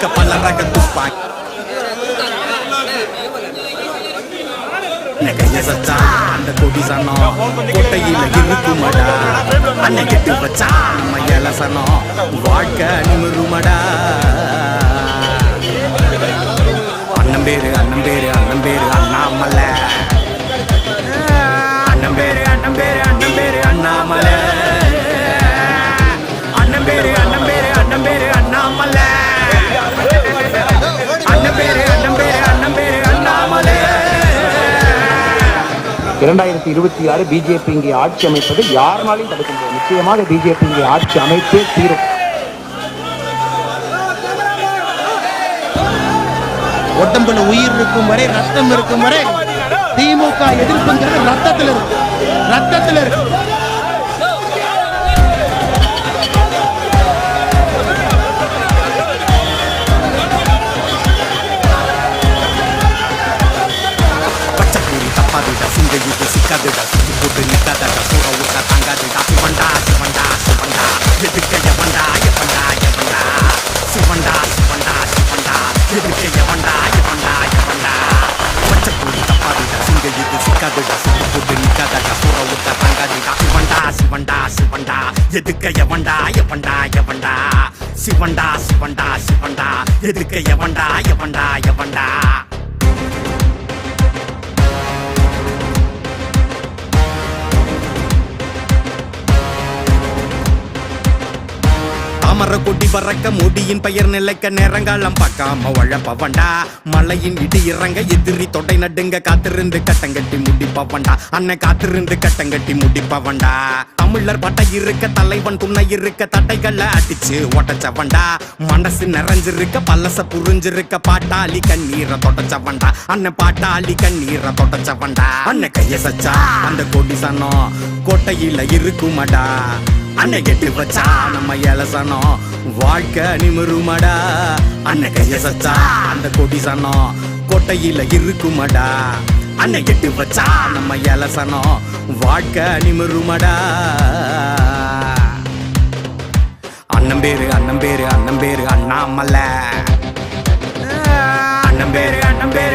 எடுக்க பல ரக துப்பாக்கி கைய சச்சா அந்த கொடி சனம் கொட்டையில இருக்குமடா. அன்னை கெட்டு வச்சா நம்ம இலசனம் வாழ்க்கை நிமிருமடா. அண்ணன் பேரு அண்ணன் பேரு அண்ணன் பேரு இரண்டாயிரத்தி இருபத்தி ஆறு பிஜேபி இங்கே ஆட்சி அமைப்பது யாருனாலையும் தடுக்க முடியாது நிச்சயமாக பிஜேபி இங்கே ஆட்சி அமைப்பே தீரும். உடம்புல உயிர் இருக்கும் வரை ரத்தம் இருக்கும் வரை திமுக எதிர்ப்புங்கிறது ரத்தத்தில் இருக்கு ரத்தத்தில் இருக்கு எதுக்க எவண்டா எவண்டா எவண்டா பச்சைக்கூலி தப்பாதுடா சிங்க இது சிக்காதுடா சுத்தி போட்டு நிக்காதடா சூற விட்டா தாங்காதுடா சிவண்டா சிவண்டா சிவண்டா எதுக்க எவண்டா எவண்டா எவண்டா சிவண்டா சிவண்டா சிவண்டா எதுக்க எவண்டா எவண்டா எவண்டா அமர கொடி பறக்க முடியின் பெயர் நிலைக்க நேரங்காலம் பார்க்காம உழப்பவண்டா மலையின் இடி இறங்க எதிரி தொடை நடுங்க காத்திருந்து கட்டங்கட்டி முடிப்பவண்டா அண்ணன் காத்திருந்து கட்டங்கட்டி முடிப்பவண்டா தமிழர் பட்டை இருக்க தலைவன் துணை இருக்க தட்டைகளை அடிச்சு ஒட்டச்சவண்டா மனசு நிறைஞ்சிருக்க பல்லச புரிஞ்சிருக்க பாட்டாளி கண்ணீரை தொடச்சவண்டா அண்ணன் பாட்டாளி கண்ணீரை தொடச்சவண்டா அண்ணன் கைய சச்சா அந்த கொடி சனம் கோட்டையில இருக்குமடா. அன்னை கெட்டு வச்சா நம்ம இலசனம் வாழ்க்கை நிமிருமடா. அன்னை கைய சச்சா? அந்த கொடி சனம் கொட்டையில இருக்குமடா. அன்னை கெட்டு வச்சா நம்ம இலசனம் வாழ்க்கை நிமிருமடா. அண்ணன் பேரு அண்ணன் பேரு அண்ணன் பேரு அண்ணாமல. அண்ணன் பேரு அண்ணன் பேரு அண்ணன் பேரு.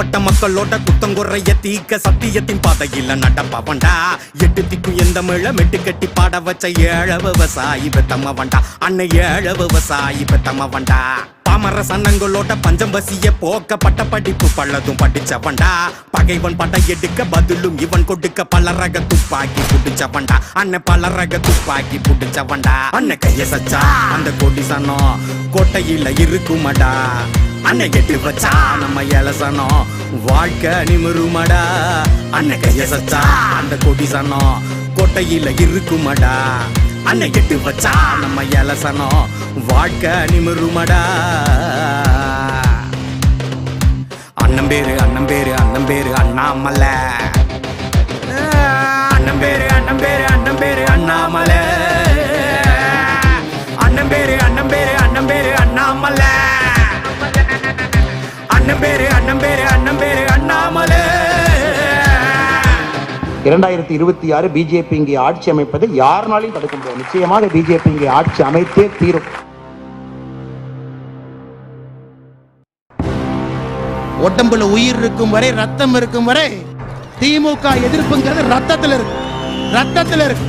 குட்டுப்பட்ட மக்களோட குத்தங்குறைய தீக்க சத்தியத்தின் பாதையில நடப்பவண்டா எட்டு திக்கும் எந்த மிழ மெட்டு கட்டி பாட வச்ச ஏழ விவசாயி பெத்தம வண்டா அன்னை ஏழ விவசாயி பெத்தம வண்டா பாமர சன்னங்களோட பஞ்சம் பசிய போக்க பட்ட படிப்பு பள்ளதும் படிச்சவன்டா. பகைவன் படை எடுக்க பதிலும் இவன் கொடுக்க பல ரக துப்பாக்கி புடிச்சவன்டா. அண்ணன் பல ரக துப்பாக்கி புடிச்சவன்டா. அண்ணன் கைய சச்சா அந்த கொடி சனம் கோட்டையில இருக்குமடா. அன்னை கெட்டு வச்சா நம்ம இலசனம் வாழ்க்கை நிமிருமடா. அன்னை கைய சச்சா? அந்த கொடி சனம் கோட்டையில இருக்குமடா. அன்னை கெட்டு வச்சா நம்ம இலசனம் வாழ்க்கை நிமிருமடா. அண்ணன் பேரு அண்ணன் பேரு அண்ணன் பேரு அண்ணாமலை. அண்ணன் பேரு அண்ணன் பேரு அண்ணன் பேரு அண்ணாமலை. அண்ணன் பேரு அண்ணன் பேரு அண்ணன் பேரு அண்ணாமலை. இரண்டாயிரத்தி இருபத்தி ஆறு பிஜேபி இங்கே ஆட்சி அமைப்பது யாருனாலையும் தடுக்க முடியாது நிச்சயமாக பிஜேபி இங்கே ஆட்சி அமைத்தே தீரும். உடம்புல உயிர் இருக்கும் வரை ரத்தம் இருக்கும் வரை திமுக எதிர்ப்புங்கிறது ரத்தத்தில் இருக்கு ரத்தத்தில் இருக்கு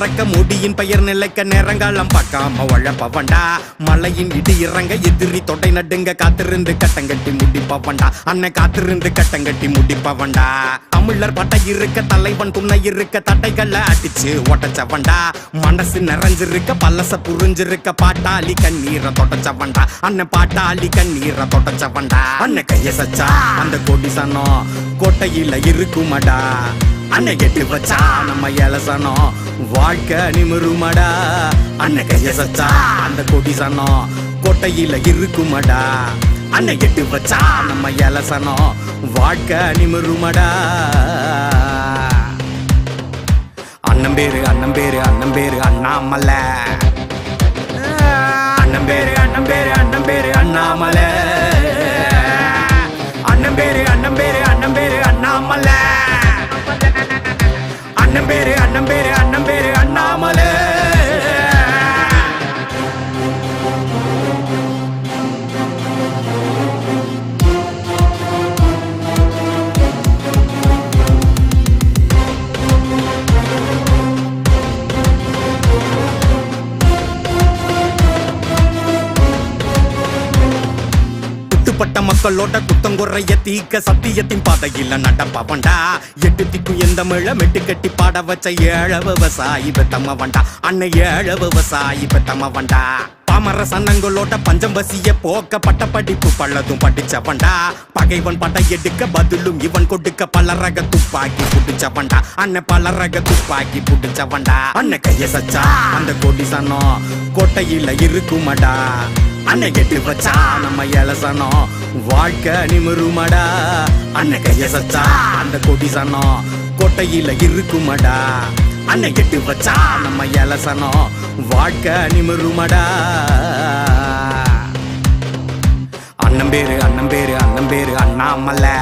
பறக்க முடியின் பெயர் நிலைக்க நேரங்காலம் பார்க்காம உழப்பவண்டா மலையின் இடி இறங்க எதிரி தொடை நடுங்க காத்திருந்து கட்டங்கட்டி முடிப்பவண்டா அன்னை காத்திருந்து கட்டங்கட்டி முடிப்பவண்டா தமிழர் பட்டை இருக்க தலைவன் துணை இருக்க தட்டைகள்ல அடிச்சு ஒட்டச்சவண்டா மனசு நிறைஞ்சிருக்க பல்லச புரிஞ்சிருக்க பாட்டாளி கண்ணீரை தொடச்சவண்டா அண்ணன் பாட்டாளி கண்ணீரை தொடச்சவண்டா அண்ணன் கைய சச்சா அந்த கொடி சனம். கோட்டையில இருக்குமடா? அன்னை கெட்டு வச்சா நம்ம இலசனம் வாழ்க்கை நிமிருமடா? அன்னை கைய சச்சா அந்த கொடி சனம். கோட்டையில இருக்குமடா? அன்னை கெட்டு வச்சா நம்ம இலசனம் வாழ்க்கை நிமிருமடா? அண்ணம் பேரு அண்ணம் பேரு அண்ணம் பேரு அண்ணாமல. அண்ணம் பேரு அண்ணம் பேரு அண்ணம் பேரு அண்ணாமலை. அண்ணன் அண்ணன் பேரு அண்ணன் குத்துப்பட்ட மக்களோட குத்தங்குறைய தீக்க சத்தியத்தின் பாதையில் நடப்பவன்டா எட்டு திக்கும் எந்த மிழ மெட்டு கட்டி பாட வச்ச ஏழ விவசாயி பெத்தமவன்டா அன்னை ஏழ விவசாயி பெத்தமவன்டா பாமர சன்னங்களோட பஞ்சம் பசிய போக்க பட்ட படிப்பு பள்ளதும் படிச்சவன்டா பகைவன் படை எடுக்க பதிலும் இவன் கொடுக்க பலரக துப்பாக்கி புடிச்சவன்டா அண்ணன் பலரக துப்பாக்கி புடிச்சவன்டா அண்ணன் கைய சச்சா அந்த கொடி சனம் கோட்டையில இருக்குமடா. அன்னை கெட்டு வச்சா நம்ம இலசனம் வாழ்க்கை நிமிருமடா. அண்ணன் கைய சச்சா? அந்த கொடி சனம். கொட்டையில இருக்குமடா. அண்ணன் கெட்டு வச்சா நம்ம இலசனம் வாழ்க்கை நிமிருமடா. அண்ணன் பேரு அண்ணன் பேரு அண்ணன் பேரு அண்ணாமலை.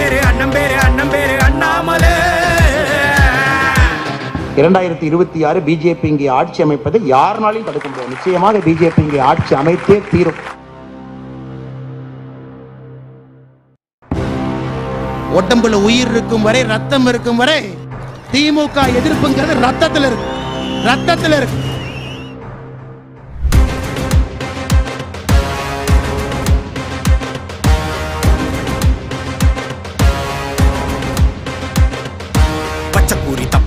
பேரு அண்ணன் பேரு அண்ணன் பேரு அண்ணாமலை. இரண்டாயிரத்தி இருபத்தி ஆறு பிஜேபி இங்கே ஆட்சி அமைப்பதை யாருனாலையும் தடுக்க முடியாது நிச்சயமாக பிஜேபி இங்கே ஆட்சி அமைத்தே தீரும். உடம்புல உயிர் இருக்கும் வரை ரத்தம் இருக்கும் வரை திமுக எதிர்ப்புங்கிறது ரத்தத்துல இருக்கு ரத்தத்துல இருக்கு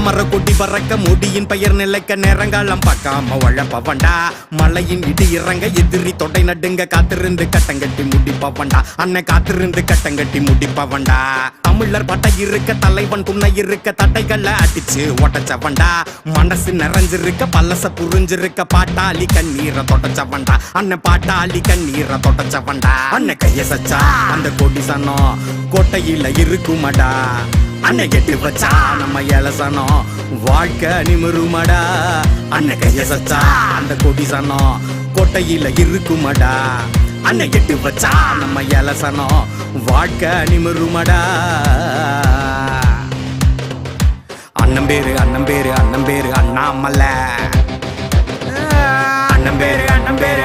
அமர கொடி பறக்க முடியின் பெயர் நிலைக்க நேரங்காலம் பார்க்காம உழப்பவன்டா மலையின் இடி இறங்க எதிரி தொடை நடுங்க காத்திருந்து கட்டங்கட்டி முடிப்பவன்டா அண்ணன் காத்திருந்து கட்டங்கட்டி முடிப்பவன்டா தமிழர் பட்டை இருக்க தலைவன் துணை இருக்க தட்டைகளை அடிச்சு ஒட்டச்சவண்டா மனசு நிறைஞ்சிருக்க பல்லச புரிஞ்சிருக்க பாட்டாளி கண்ணீரை தொடச்சவன்டா அண்ணன் பாட்டாளி கண்ணீரை தொடச்சவன்டா அண்ணன் கைய சச்சா அந்த கொடி சனம் கோட்டையில இருக்குமடா. அண்ணன் கெட்டு வச்சா நம்ம இலசனம் வாழ்க்கை நிமிருமடா. அண்ணன் கைய சச்சா அந்த கொடி சனம் கொட்டையில இருக்குமடா. அண்ணன் கெட்டு வச்சா நம்ம இலசனம் வாழ்க்கை நிமிருமடா. அண்ணன் பேரு அண்ணன் பேரு அண்ணன் பேரு அண்ணாமலை. அண்ணன் பேரு அண்ணன் பேரு அண்ணன் பேரு